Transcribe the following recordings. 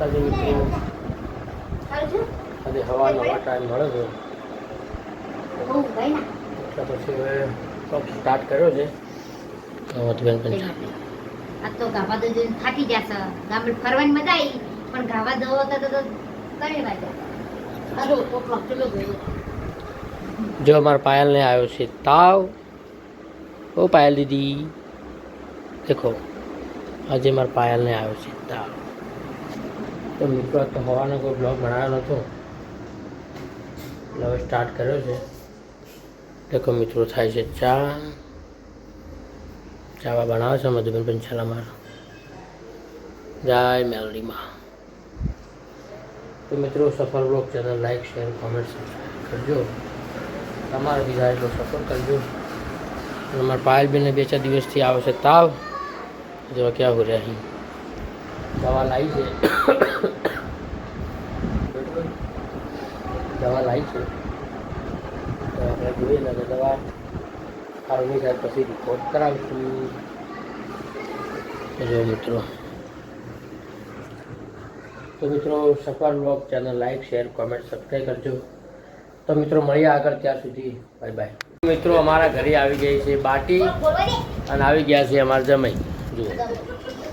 માતાજી મિત્રો આજે હવાનો હવા ટાઈમ મળે છે. એટલે પછી હવે સ્ટાર્ટ કર્યો છે. આ તો ગાવા દો જોઈને થાકી જશે ગામડે ફરવાની મજા આવી પણ ગાવા દો તો તો તો કઈ વાગ્યા અરે કોક ચલો ગયો જો અમારા પાયલને આવ્યો છે તાવ. ઓ પાયલ દીદી. દેખો આજે મારા પાયલને આવ્યો છે તાવ. તો મિત્રો તો હવાનો કોઈ બ્લોગ બનાવ્યો નહોતો. એટલે હવે સ્ટાર્ટ કર્યો છે. દેખો મિત્રો, થાય છે ચા. ચાવા બનાવે છે મધુબેન પંચાલા મારો જય મેલડીમાં. તો મિત્રો, સફળ blog channel like share comment કરજો. તમારે બીજા એટલો સપોર્ટ કરજો. અમારા પાયલબેનને બે ચાર દિવસથી આવે છે તાવ જો ક્યાં હો રહ્યા દવા લાવી છે. દવા લાવી છે. તો આપણે જોઈએ ને દવા સારું નહીં થાય પછી રિપોર્ટ કરાવીશું. જો મિત્રો. તો મિત્રો સફર blog channel like share comment subscribe કરજો. તો મિત્રો મળીએ આગળ ત્યાં સુધી. બાય બાય મિત્રો અમારા ઘરે આવી ગઈ છે બાટી અને આવી ગયા છે અમારા જમાઈ. જુઓ.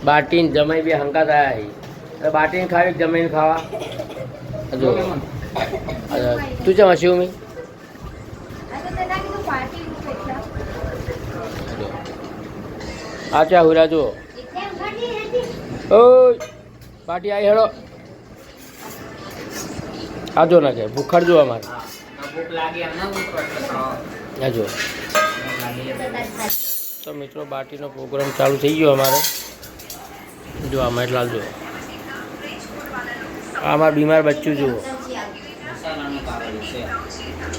બાટી જમાઈ બી હંકા થયા એટલે બાટીને ખાવી જમીન ખાવા. જો. તું ચમ હસ્યું મી? આચા હુરા જુઓ ઓય બાટી આવી હેડો આજો નાખે કે ભૂખડ જો અમારે. આજો તો મિત્રો, બાટીનો પ્રોગ્રામ ચાલુ થઈ ગયો અમારે. જો આમાં એટલા જો. આ અમારું બીમાર બચ્ચું જુઓ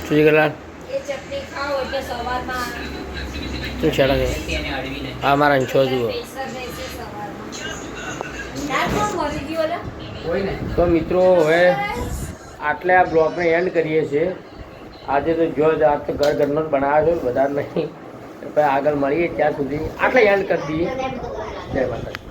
શું ગયેલા શું છે આ મારા અંછો જુઓ. તો મિત્રો, હવે આટલે આ બ્લોગને એન્ડ કરીએ છીએ. આજે તો જો આજ તો ઘર ઘરનો જ બનાવ્યો છે વધારે નહીં. પછી આગળ મળીએ ત્યાં સુધી. આટલે એન્ડ કરી દઈએ. જય માતા